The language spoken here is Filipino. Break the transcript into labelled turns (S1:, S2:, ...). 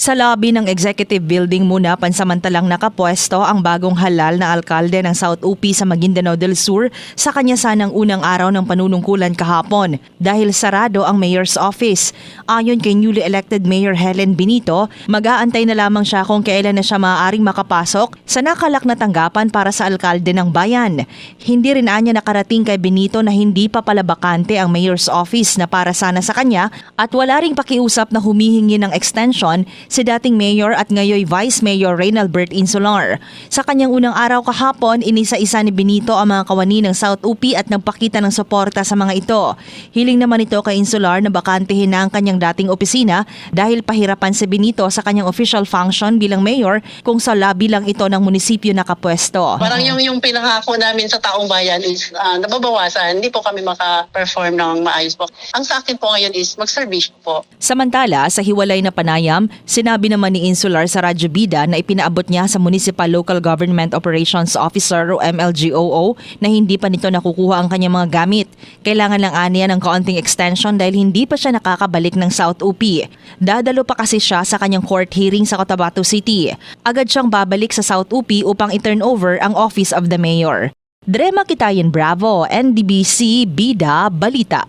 S1: Sa lobby ng Executive Building muna pansamantalang nakapwesto ang bagong halal na alkalde ng South UP sa Maguindanao del Sur sa kanya sanang unang araw ng panunungkulan kahapon dahil sarado ang mayor's office. Ayon kay newly elected Mayor Helen Benito, mag-aantay na lamang siya kung kailan na siya maaaring makapasok sa nakalak na tanggapan para sa alkalde ng bayan. Hindi rin anya nakarating kay Benito na hindi pa pala bakante ang mayor's office na para sana sa kanya at wala ring pakiusap na humihingi ng extension si dating mayor at ngayoy vice mayor Reynalbert Insular. Sa kanyang unang araw kahapon, inisa-isa ni Benito ang mga kawani ng South UP at nagpakita ng suporta sa mga ito. Hiling naman ito kay Insular na bakantehin na ang kanyang dating opisina dahil pahirapan si Benito sa kanyang official function bilang mayor kung sa lobby lang ito ng munisipyo nakapwesto.
S2: Parang yung, yung pinangako namin sa taong bayan is ah, nababawasan. Hindi po kami maka-perform ng maayos po. Ang sa akin po ngayon is mag-service po.
S1: Samantala, sa hiwalay na panayam, sinabi naman ni Insular sa Radyo Bida na ipinaabot niya sa Municipal Local Government Operations Officer o MLGOO na hindi pa nito nakukuha ang kanyang mga gamit. Kailangan lang aniya ng kaunting extension dahil hindi pa siya nakakabalik ng South UP. Dadalo pa kasi siya sa kanyang court hearing sa Cotabato City. Agad siyang babalik sa South UP upang i-turn over ang Office of the Mayor. Drema Kitayen Bravo, NDBC, Bida, Balita.